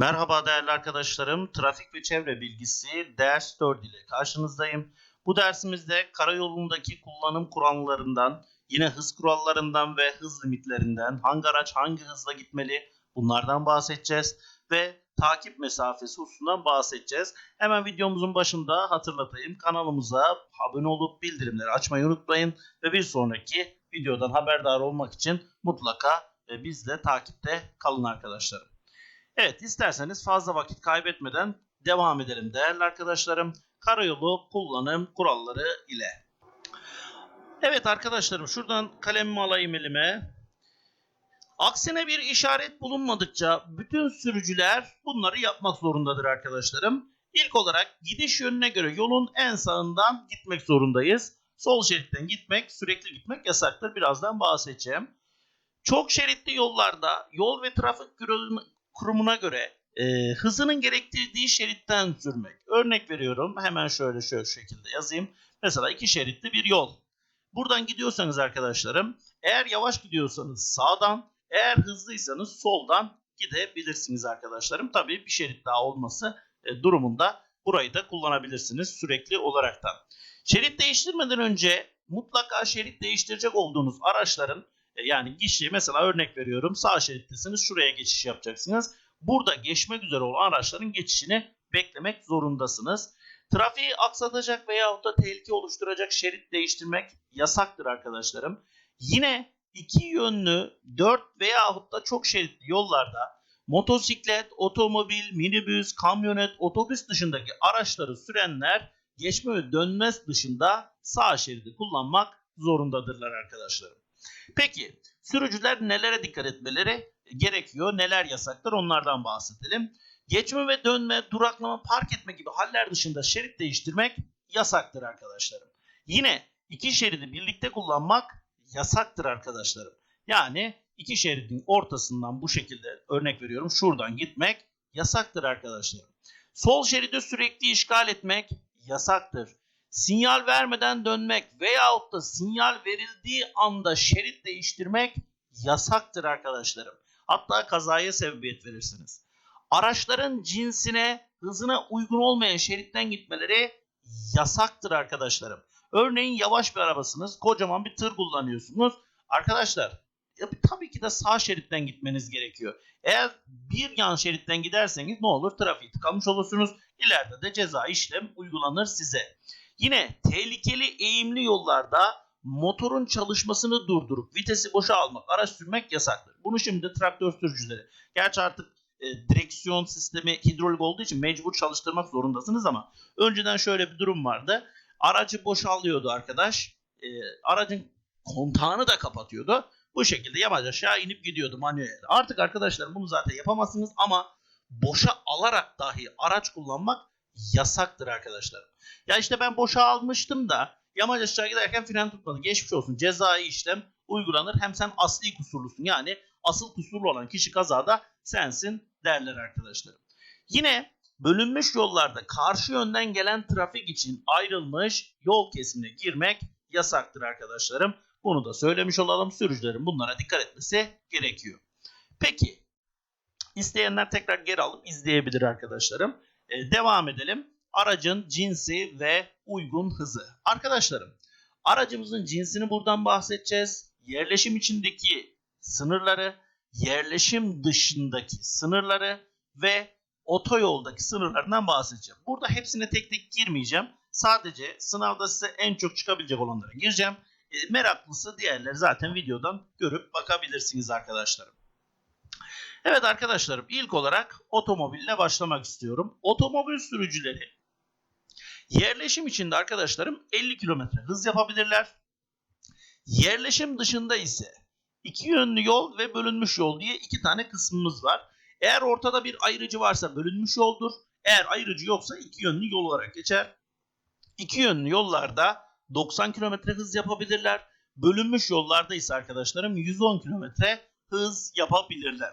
Merhaba değerli arkadaşlarım. Trafik ve çevre bilgisi ders 4 ile karşınızdayım. Bu dersimizde karayolundaki kullanım kurallarından, yine hız kurallarından ve hız limitlerinden, hangi araç hangi hızla gitmeli bunlardan bahsedeceğiz ve takip mesafesi hususundan bahsedeceğiz. Hemen videomuzun başında hatırlatayım. Kanalımıza abone olup bildirimleri açmayı unutmayın ve bir sonraki videodan haberdar olmak için mutlaka e, bizle takipte kalın arkadaşlarım. Evet isterseniz fazla vakit kaybetmeden devam edelim değerli arkadaşlarım. Karayolu kullanım kuralları ile. Evet arkadaşlarım şuradan kalemimi alayım elime. Aksine bir işaret bulunmadıkça bütün sürücüler bunları yapmak zorundadır arkadaşlarım. İlk olarak gidiş yönüne göre yolun en sağından gitmek zorundayız. Sol şeritten gitmek, sürekli gitmek yasaktır. Birazdan bahsedeceğim. Çok şeritli yollarda yol ve trafik kurumuna göre e, hızının gerektirdiği şeritten sürmek. Örnek veriyorum hemen şöyle şöyle şekilde yazayım. Mesela iki şeritli bir yol. Buradan gidiyorsanız arkadaşlarım eğer yavaş gidiyorsanız sağdan eğer hızlıysanız soldan gidebilirsiniz arkadaşlarım. Tabii bir şerit daha olması e, durumunda burayı da kullanabilirsiniz sürekli olaraktan. Şerit değiştirmeden önce mutlaka şerit değiştirecek olduğunuz araçların yani kişi mesela örnek veriyorum sağ şerittesiniz şuraya geçiş yapacaksınız. Burada geçmek üzere olan araçların geçişini beklemek zorundasınız. Trafiği aksatacak veyahut da tehlike oluşturacak şerit değiştirmek yasaktır arkadaşlarım. Yine iki yönlü 4 veyahut da çok şeritli yollarda motosiklet, otomobil, minibüs, kamyonet, otobüs dışındaki araçları sürenler geçme ve dönme dışında sağ şeridi kullanmak zorundadırlar arkadaşlarım. Peki sürücüler nelere dikkat etmeleri gerekiyor, neler yasaktır onlardan bahsedelim. Geçme ve dönme, duraklama, park etme gibi haller dışında şerit değiştirmek yasaktır arkadaşlarım. Yine iki şeridi birlikte kullanmak yasaktır arkadaşlarım. Yani iki şeridin ortasından bu şekilde örnek veriyorum şuradan gitmek yasaktır arkadaşlarım. Sol şeridi sürekli işgal etmek yasaktır sinyal vermeden dönmek veyahut da sinyal verildiği anda şerit değiştirmek yasaktır arkadaşlarım. Hatta kazaya sebebiyet verirsiniz. Araçların cinsine, hızına uygun olmayan şeritten gitmeleri yasaktır arkadaşlarım. Örneğin yavaş bir arabasınız, kocaman bir tır kullanıyorsunuz. Arkadaşlar tabii ki de sağ şeritten gitmeniz gerekiyor. Eğer bir yan şeritten giderseniz ne olur? Trafiği tıkamış olursunuz. İleride de ceza işlem uygulanır size. Yine tehlikeli eğimli yollarda motorun çalışmasını durdurup vitesi boşa almak, araç sürmek yasaktır. Bunu şimdi traktör sürücüleri. Gerçi artık e, direksiyon sistemi hidrolik olduğu için mecbur çalıştırmak zorundasınız ama önceden şöyle bir durum vardı. Aracı boşalıyordu arkadaş. E, aracın kontağını da kapatıyordu. Bu şekilde yavaş aşağı inip gidiyordu manuel. Artık arkadaşlar bunu zaten yapamazsınız ama boşa alarak dahi araç kullanmak yasaktır arkadaşlar. Ya işte ben boşa almıştım da yamaç aşağı giderken fren tutmadı. Geçmiş olsun. Cezai işlem uygulanır. Hem sen asli kusurlusun. Yani asıl kusurlu olan kişi kazada sensin derler arkadaşlarım. Yine bölünmüş yollarda karşı yönden gelen trafik için ayrılmış yol kesimine girmek yasaktır arkadaşlarım. Bunu da söylemiş olalım. Sürücülerin bunlara dikkat etmesi gerekiyor. Peki isteyenler tekrar geri alıp izleyebilir arkadaşlarım. Ee, devam edelim aracın cinsi ve uygun hızı. Arkadaşlarım aracımızın cinsini buradan bahsedeceğiz. Yerleşim içindeki sınırları, yerleşim dışındaki sınırları ve otoyoldaki sınırlarından bahsedeceğim. Burada hepsine tek tek girmeyeceğim. Sadece sınavda size en çok çıkabilecek olanlara gireceğim. E, meraklısı diğerleri zaten videodan görüp bakabilirsiniz arkadaşlarım. Evet arkadaşlarım ilk olarak otomobille başlamak istiyorum. Otomobil sürücüleri Yerleşim içinde arkadaşlarım 50 km hız yapabilirler. Yerleşim dışında ise iki yönlü yol ve bölünmüş yol diye iki tane kısmımız var. Eğer ortada bir ayrıcı varsa bölünmüş yoldur. Eğer ayrıcı yoksa iki yönlü yol olarak geçer. İki yönlü yollarda 90 km hız yapabilirler. Bölünmüş yollarda ise arkadaşlarım 110 km hız yapabilirler.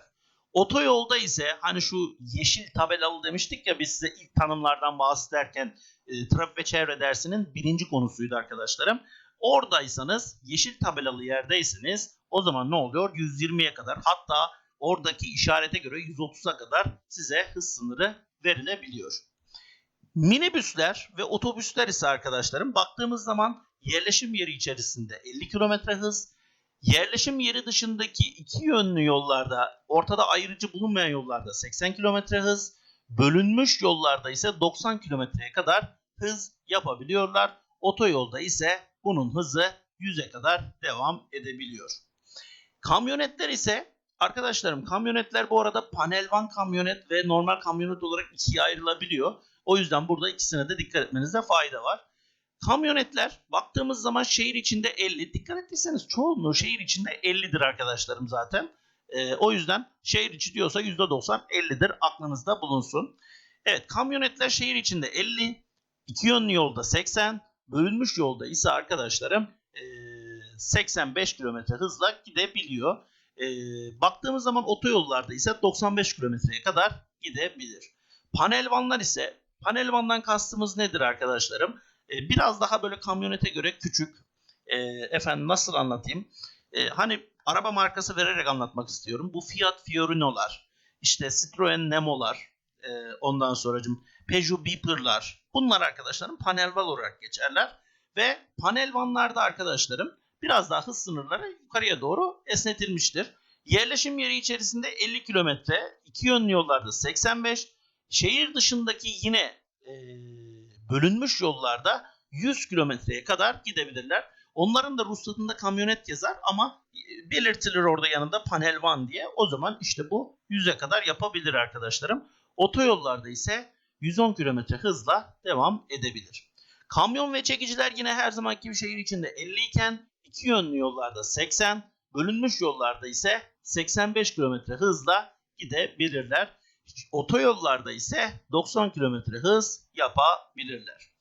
Otoyolda ise hani şu yeşil tabelalı demiştik ya biz size ilk tanımlardan bahsederken e, trafik ve çevre dersinin birinci konusuydu arkadaşlarım. Oradaysanız yeşil tabelalı yerdeyseniz o zaman ne oluyor? 120'ye kadar hatta oradaki işarete göre 130'a kadar size hız sınırı verilebiliyor. Minibüsler ve otobüsler ise arkadaşlarım baktığımız zaman yerleşim yeri içerisinde 50 km hız, yerleşim yeri dışındaki iki yönlü yollarda ortada ayrıcı bulunmayan yollarda 80 km hız, bölünmüş yollarda ise 90 kilometreye kadar hız yapabiliyorlar. Otoyolda ise bunun hızı 100'e kadar devam edebiliyor. Kamyonetler ise arkadaşlarım kamyonetler bu arada panel van kamyonet ve normal kamyonet olarak ikiye ayrılabiliyor. O yüzden burada ikisine de dikkat etmenizde fayda var. Kamyonetler baktığımız zaman şehir içinde 50. Dikkat ettiyseniz çoğunluğu şehir içinde 50'dir arkadaşlarım zaten. Ee, o yüzden şehir içi diyorsa %90 50'dir aklınızda bulunsun. Evet kamyonetler şehir içinde 50, iki yönlü yolda 80, bölünmüş yolda ise arkadaşlarım e, 85 km hızla gidebiliyor. E, baktığımız zaman otoyollarda ise 95 kilometreye kadar gidebilir. Panel vanlar ise panel vandan kastımız nedir arkadaşlarım? E, biraz daha böyle kamyonete göre küçük. E, efendim nasıl anlatayım? E, hani araba markası vererek anlatmak istiyorum. Bu Fiat Fiorino'lar, işte Citroen Nemo'lar, e, ondan sonracım Peugeot Beeper'lar. Bunlar arkadaşlarım panel van olarak geçerler. Ve panel vanlarda arkadaşlarım biraz daha hız sınırları yukarıya doğru esnetilmiştir. Yerleşim yeri içerisinde 50 kilometre, iki yönlü yollarda 85, şehir dışındaki yine e, bölünmüş yollarda 100 kilometreye kadar gidebilirler. Onların da ruhsatında kamyonet yazar ama e, belirtilir orada yanında panel van diye. O zaman işte bu 100'e kadar yapabilir arkadaşlarım. Otoyollarda ise 110 km hızla devam edebilir. Kamyon ve çekiciler yine her zamanki gibi şehir içinde 50 iken iki yönlü yollarda 80, bölünmüş yollarda ise 85 km hızla gidebilirler. Otoyollarda ise 90 km hız yapabilirler.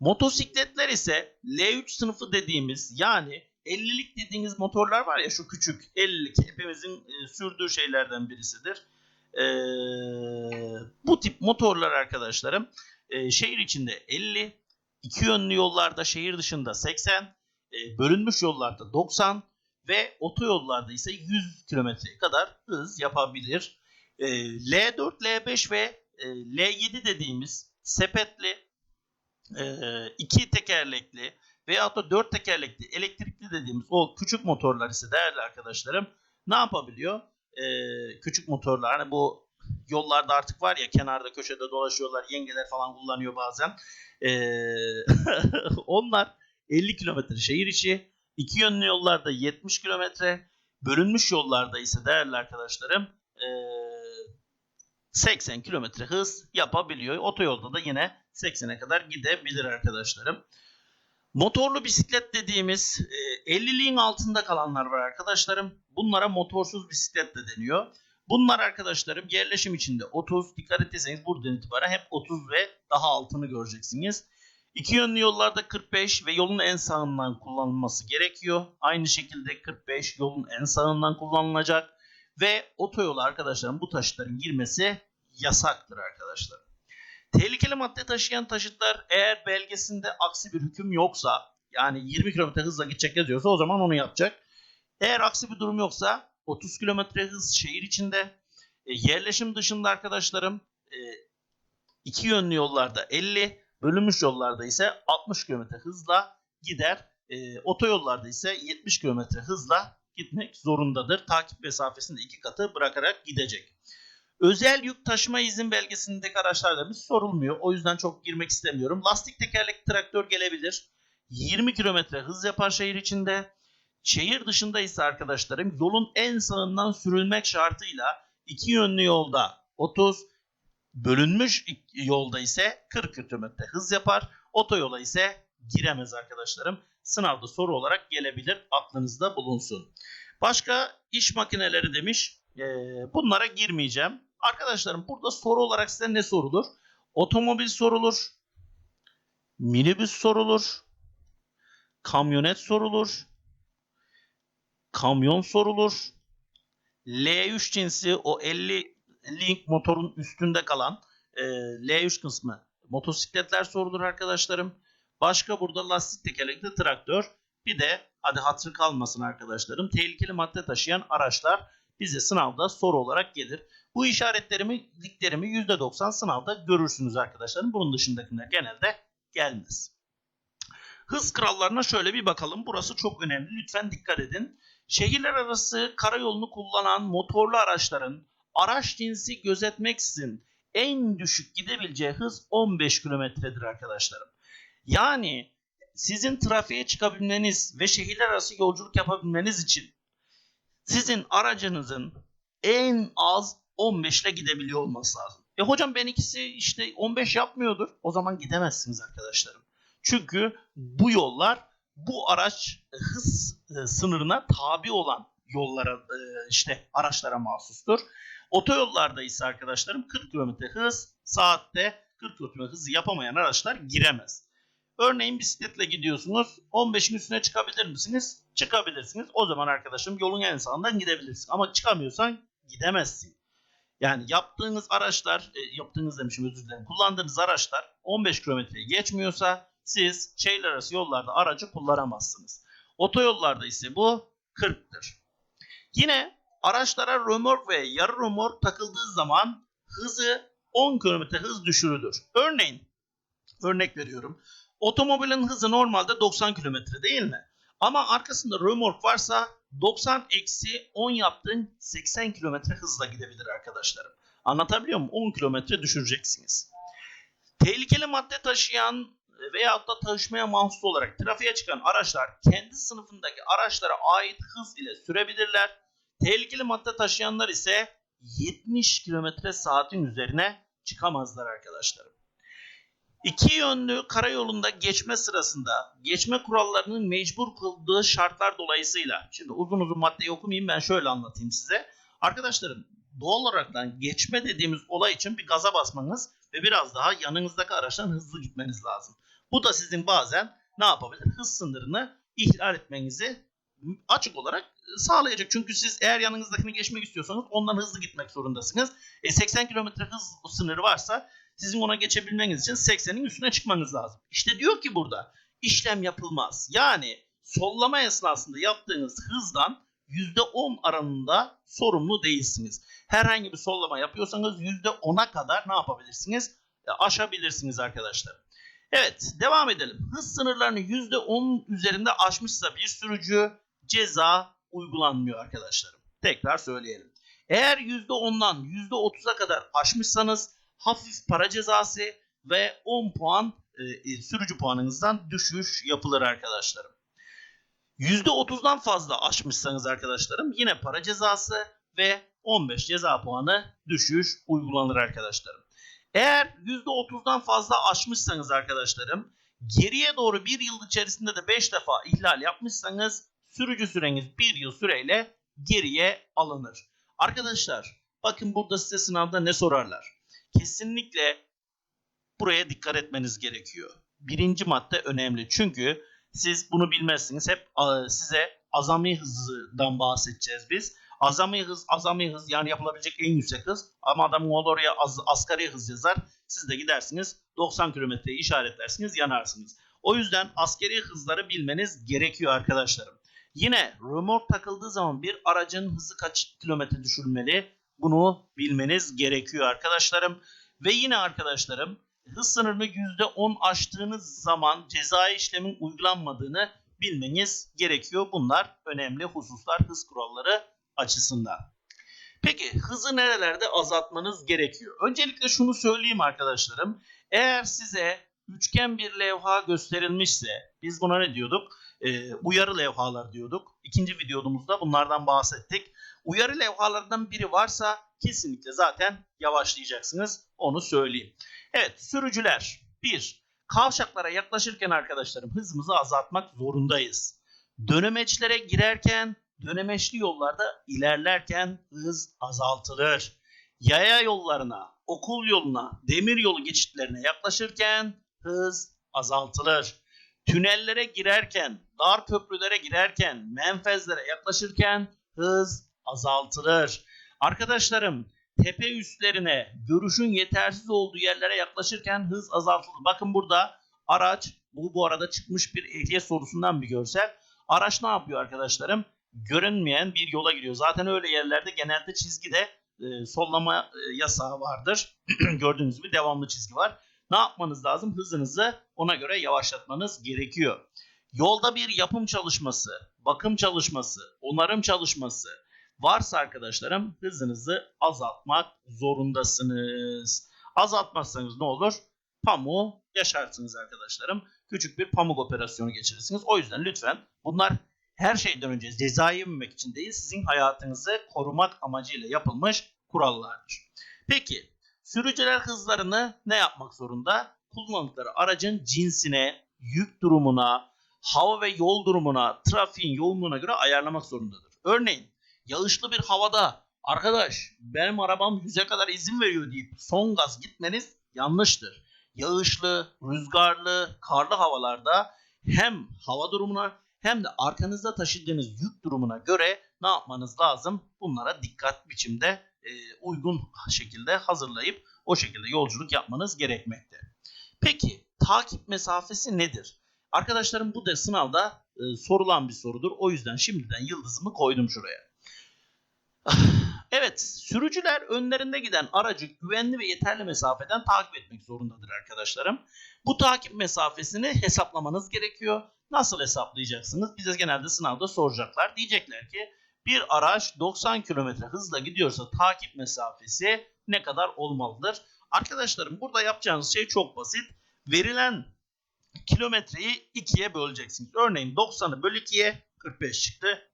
Motosikletler ise L3 sınıfı dediğimiz yani 50'lik dediğiniz motorlar var ya şu küçük 50'lik hepimizin e, sürdüğü şeylerden birisidir. E, bu tip motorlar arkadaşlarım e, şehir içinde 50, iki yönlü yollarda şehir dışında 80, e, bölünmüş yollarda 90 ve otoyollarda ise 100 kilometreye kadar hız yapabilir. E, L4, L5 ve e, L7 dediğimiz sepetli, e, iki tekerlekli veya da dört tekerlekli elektrikli dediğimiz o küçük motorlar ise değerli arkadaşlarım ne yapabiliyor? E, küçük motorlar hani bu yollarda artık var ya kenarda köşede dolaşıyorlar yengeler falan kullanıyor bazen. Onlar 50 kilometre şehir içi, iki yönlü yollarda 70 kilometre, bölünmüş yollarda ise değerli arkadaşlarım e, 80 kilometre hız yapabiliyor. Otoyolda da yine 80'e kadar gidebilir arkadaşlarım. Motorlu bisiklet dediğimiz e, 50'liğin altında kalanlar var arkadaşlarım. Bunlara motorsuz bisiklet de deniyor. Bunlar arkadaşlarım yerleşim içinde 30. Dikkat etseniz buradan itibaren hep 30 ve daha altını göreceksiniz. İki yönlü yollarda 45 ve yolun en sağından kullanılması gerekiyor. Aynı şekilde 45 yolun en sağından kullanılacak. Ve otoyola arkadaşlarım bu taşıtların girmesi yasaktır arkadaşlar. Tehlikeli madde taşıyan taşıtlar eğer belgesinde aksi bir hüküm yoksa yani 20 km hızla gidecek yazıyorsa o zaman onu yapacak. Eğer aksi bir durum yoksa 30 km hız şehir içinde e, yerleşim dışında arkadaşlarım e, iki yönlü yollarda 50 bölünmüş yollarda ise 60 km hızla gider. E, otoyollarda ise 70 km hızla gitmek zorundadır. Takip mesafesini iki katı bırakarak gidecek. Özel yük taşıma izin belgesindeki araçlarda bir sorulmuyor. O yüzden çok girmek istemiyorum. Lastik tekerlekli traktör gelebilir. 20 km hız yapar şehir içinde. Şehir dışında ise arkadaşlarım yolun en sağından sürülmek şartıyla iki yönlü yolda 30, bölünmüş yolda ise 40 km hız yapar. Otoyola ise giremez arkadaşlarım. Sınavda soru olarak gelebilir. Aklınızda bulunsun. Başka iş makineleri demiş. Ee, bunlara girmeyeceğim. Arkadaşlarım burada soru olarak size ne sorulur? Otomobil sorulur. Minibüs sorulur. Kamyonet sorulur. Kamyon sorulur. L3 cinsi o 50 link motorun üstünde kalan e, L3 kısmı motosikletler sorulur arkadaşlarım. Başka burada lastik tekerlekli traktör. Bir de hadi hatırı kalmasın arkadaşlarım. Tehlikeli madde taşıyan araçlar bize sınavda soru olarak gelir. Bu işaretlerimi, diklerimi %90 sınavda görürsünüz arkadaşlarım. Bunun dışındakiler genelde gelmez. Hız krallarına şöyle bir bakalım. Burası çok önemli. Lütfen dikkat edin. Şehirler arası karayolunu kullanan motorlu araçların araç cinsi gözetmeksizin en düşük gidebileceği hız 15 kilometredir arkadaşlarım. Yani sizin trafiğe çıkabilmeniz ve şehirler arası yolculuk yapabilmeniz için sizin aracınızın en az 15 ile gidebiliyor olması lazım. E hocam ben ikisi işte 15 yapmıyordur. O zaman gidemezsiniz arkadaşlarım. Çünkü bu yollar bu araç hız e, sınırına tabi olan yollara e, işte araçlara mahsustur. Otoyollarda ise arkadaşlarım 40 km hız saatte 40 km hızı yapamayan araçlar giremez. Örneğin bisikletle gidiyorsunuz. 15'in üstüne çıkabilir misiniz? Çıkabilirsiniz. O zaman arkadaşım yolun en sağından gidebilirsin. Ama çıkamıyorsan gidemezsin. Yani yaptığınız araçlar, e, yaptığınız demişim özür dilerim. Kullandığınız araçlar 15 kilometreyi geçmiyorsa siz şehirler arası yollarda aracı kullanamazsınız. Otoyollarda ise bu 40'tır. Yine araçlara römork ve yarı römork takıldığı zaman hızı 10 km hız düşürülür. Örneğin örnek veriyorum. Otomobilin hızı normalde 90 km değil mi? Ama arkasında römork varsa 90 eksi 10 yaptığın 80 km hızla gidebilir arkadaşlarım. Anlatabiliyor muyum? 10 km düşüreceksiniz. Tehlikeli madde taşıyan veyahut da taşımaya mahsus olarak trafiğe çıkan araçlar kendi sınıfındaki araçlara ait hız ile sürebilirler. Tehlikeli madde taşıyanlar ise 70 km saatin üzerine çıkamazlar arkadaşlarım. İki yönlü karayolunda geçme sırasında geçme kurallarının mecbur kıldığı şartlar dolayısıyla şimdi uzun uzun maddeyi okumayayım ben şöyle anlatayım size. Arkadaşlarım doğal olaraktan geçme dediğimiz olay için bir gaza basmanız ve biraz daha yanınızdaki araçtan hızlı gitmeniz lazım. Bu da sizin bazen ne yapabilir? Hız sınırını ihlal etmenizi açık olarak sağlayacak. Çünkü siz eğer yanınızdakini geçmek istiyorsanız ondan hızlı gitmek zorundasınız. E 80 km hız sınırı varsa sizin ona geçebilmeniz için 80'in üstüne çıkmanız lazım. İşte diyor ki burada işlem yapılmaz. Yani sollama esnasında yaptığınız hızdan %10 aranında sorumlu değilsiniz. Herhangi bir sollama yapıyorsanız %10'a kadar ne yapabilirsiniz? E, aşabilirsiniz arkadaşlar. Evet devam edelim. Hız sınırlarını %10 üzerinde aşmışsa bir sürücü ceza uygulanmıyor arkadaşlarım. Tekrar söyleyelim. Eğer %10'dan %30'a kadar aşmışsanız hafif para cezası ve 10 puan e, sürücü puanınızdan düşüş yapılır arkadaşlarım. %30'dan fazla aşmışsanız arkadaşlarım yine para cezası ve 15 ceza puanı düşüş uygulanır arkadaşlarım. Eğer %30'dan fazla aşmışsanız arkadaşlarım geriye doğru bir yıl içerisinde de 5 defa ihlal yapmışsanız sürücü süreniz 1 yıl süreyle geriye alınır. Arkadaşlar bakın burada size sınavda ne sorarlar? Kesinlikle buraya dikkat etmeniz gerekiyor. Birinci madde önemli çünkü siz bunu bilmezsiniz. Hep size azami hızdan bahsedeceğiz biz. Azami hız, azami hız yani yapılabilecek en yüksek hız. Ama adam oraya az, asgari hız yazar. Siz de gidersiniz 90 kilometreyi işaretlersiniz yanarsınız. O yüzden askeri hızları bilmeniz gerekiyor arkadaşlarım. Yine römork takıldığı zaman bir aracın hızı kaç kilometre düşürülmeli? Bunu bilmeniz gerekiyor arkadaşlarım. Ve yine arkadaşlarım hız sınırını %10 aştığınız zaman cezai işlemin uygulanmadığını bilmeniz gerekiyor. Bunlar önemli hususlar hız kuralları açısından. Peki hızı nerelerde azaltmanız gerekiyor? Öncelikle şunu söyleyeyim arkadaşlarım. Eğer size üçgen bir levha gösterilmişse biz buna ne diyorduk? Ee, uyarı levhalar diyorduk. İkinci videomuzda bunlardan bahsettik. Uyarı levhalarından biri varsa kesinlikle zaten yavaşlayacaksınız. Onu söyleyeyim. Evet sürücüler. Bir, kavşaklara yaklaşırken arkadaşlarım hızımızı azaltmak zorundayız. Dönemeçlere girerken dönemeçli yollarda ilerlerken hız azaltılır. Yaya yollarına, okul yoluna, demir yolu geçitlerine yaklaşırken hız azaltılır. Tünellere girerken, dar köprülere girerken, menfezlere yaklaşırken hız azaltılır. Arkadaşlarım tepe üstlerine, görüşün yetersiz olduğu yerlere yaklaşırken hız azaltılır. Bakın burada araç, bu bu arada çıkmış bir ehliyet sorusundan bir görsel. Araç ne yapıyor arkadaşlarım? görünmeyen bir yola giriyor. Zaten öyle yerlerde genelde çizgide e, sollama e, yasağı vardır. Gördüğünüz gibi devamlı çizgi var. Ne yapmanız lazım? Hızınızı ona göre yavaşlatmanız gerekiyor. Yolda bir yapım çalışması, bakım çalışması, onarım çalışması varsa arkadaşlarım hızınızı azaltmak zorundasınız. Azaltmazsanız ne olur? Pamuğu yaşarsınız arkadaşlarım. Küçük bir pamuk operasyonu geçirirsiniz. O yüzden lütfen bunlar her şeyden önce cezayı yememek için değil sizin hayatınızı korumak amacıyla yapılmış kurallardır. Peki sürücüler hızlarını ne yapmak zorunda? Kullandıkları aracın cinsine, yük durumuna, hava ve yol durumuna, trafiğin yoğunluğuna göre ayarlamak zorundadır. Örneğin yağışlı bir havada arkadaş benim arabam 100'e kadar izin veriyor deyip son gaz gitmeniz yanlıştır. Yağışlı, rüzgarlı, karlı havalarda hem hava durumuna hem de arkanızda taşıdığınız yük durumuna göre ne yapmanız lazım? Bunlara dikkat biçimde e, uygun şekilde hazırlayıp o şekilde yolculuk yapmanız gerekmekte. Peki takip mesafesi nedir? Arkadaşlarım bu da sınavda e, sorulan bir sorudur. O yüzden şimdiden yıldızımı koydum şuraya. Evet, sürücüler önlerinde giden aracı güvenli ve yeterli mesafeden takip etmek zorundadır arkadaşlarım. Bu takip mesafesini hesaplamanız gerekiyor. Nasıl hesaplayacaksınız? Bize genelde sınavda soracaklar. Diyecekler ki bir araç 90 km hızla gidiyorsa takip mesafesi ne kadar olmalıdır? Arkadaşlarım burada yapacağınız şey çok basit. Verilen kilometreyi ikiye böleceksiniz. Örneğin 90'ı böl 2'ye 45 çıktı.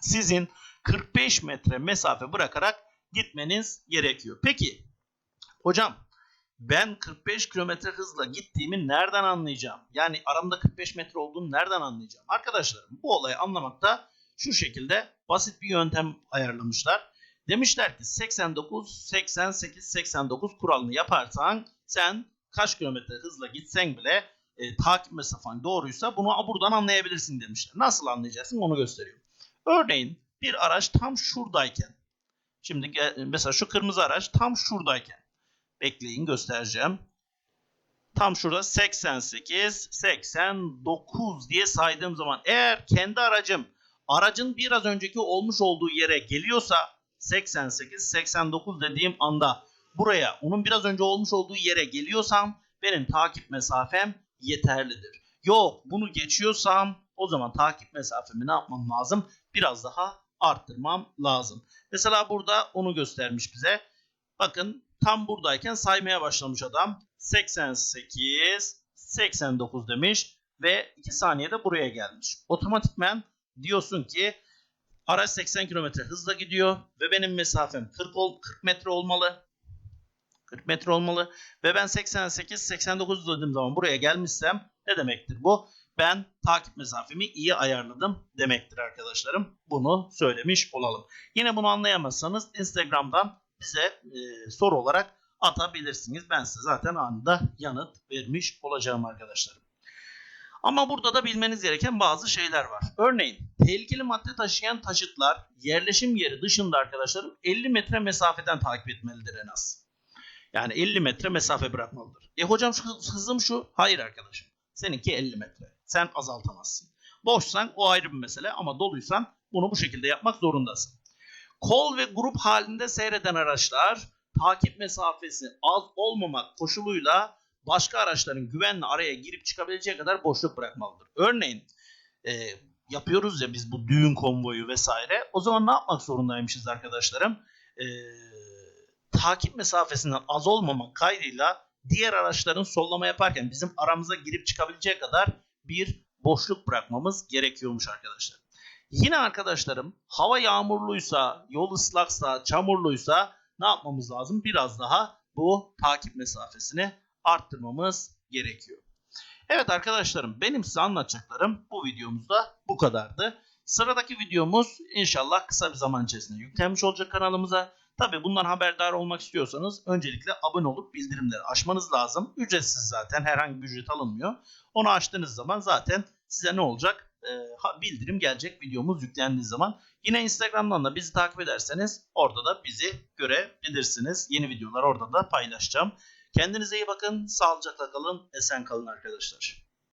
Sizin 45 metre mesafe bırakarak gitmeniz gerekiyor. Peki hocam ben 45 kilometre hızla gittiğimi nereden anlayacağım? Yani aramda 45 metre olduğunu nereden anlayacağım? Arkadaşlarım bu olayı anlamakta şu şekilde basit bir yöntem ayarlamışlar. Demişler ki 89, 88, 89 kuralını yaparsan sen kaç kilometre hızla gitsen bile e, takip mesafen doğruysa bunu buradan anlayabilirsin demişler. Nasıl anlayacaksın onu gösteriyorum. Örneğin bir araç tam şuradayken şimdi mesela şu kırmızı araç tam şuradayken bekleyin göstereceğim. Tam şurada 88, 89 diye saydığım zaman eğer kendi aracım aracın biraz önceki olmuş olduğu yere geliyorsa 88, 89 dediğim anda buraya onun biraz önce olmuş olduğu yere geliyorsam benim takip mesafem yeterlidir. Yok bunu geçiyorsam o zaman takip mesafemi ne yapmam lazım? Biraz daha arttırmam lazım. Mesela burada onu göstermiş bize. Bakın tam buradayken saymaya başlamış adam. 88, 89 demiş ve 2 saniyede buraya gelmiş. Otomatikmen diyorsun ki araç 80 km hızla gidiyor ve benim mesafem 40, 40 metre olmalı. 40 metre olmalı ve ben 88 89 dediğim zaman buraya gelmişsem ne demektir bu? Ben takip mesafemi iyi ayarladım demektir arkadaşlarım. Bunu söylemiş olalım. Yine bunu anlayamazsanız Instagram'dan bize e, soru olarak atabilirsiniz. Ben size zaten anında yanıt vermiş olacağım arkadaşlarım. Ama burada da bilmeniz gereken bazı şeyler var. Örneğin tehlikeli madde taşıyan taşıtlar yerleşim yeri dışında arkadaşlarım 50 metre mesafeden takip etmelidir en az. Yani 50 metre mesafe bırakmalıdır. E hocam hızım şu. Hayır arkadaşım. Seninki 50 metre. Sen azaltamazsın. Boşsan o ayrı bir mesele ama doluysan bunu bu şekilde yapmak zorundasın. Kol ve grup halinde seyreden araçlar takip mesafesi az olmamak koşuluyla başka araçların güvenle araya girip çıkabileceği kadar boşluk bırakmalıdır. Örneğin e, yapıyoruz ya biz bu düğün konvoyu vesaire. O zaman ne yapmak zorundaymışız arkadaşlarım? E, takip mesafesinden az olmamak kaydıyla diğer araçların sollama yaparken bizim aramıza girip çıkabileceği kadar bir boşluk bırakmamız gerekiyormuş arkadaşlar. Yine arkadaşlarım hava yağmurluysa, yol ıslaksa, çamurluysa ne yapmamız lazım? Biraz daha bu takip mesafesini arttırmamız gerekiyor. Evet arkadaşlarım benim size anlatacaklarım bu videomuzda bu kadardı. Sıradaki videomuz inşallah kısa bir zaman içerisinde yüklenmiş olacak kanalımıza. Tabi bundan haberdar olmak istiyorsanız öncelikle abone olup bildirimleri açmanız lazım. Ücretsiz zaten herhangi bir ücret alınmıyor. Onu açtığınız zaman zaten size ne olacak? Ee, bildirim gelecek videomuz yüklendiği zaman. Yine Instagram'dan da bizi takip ederseniz orada da bizi görebilirsiniz. Yeni videolar orada da paylaşacağım. Kendinize iyi bakın, sağlıcakla kalın, esen kalın arkadaşlar.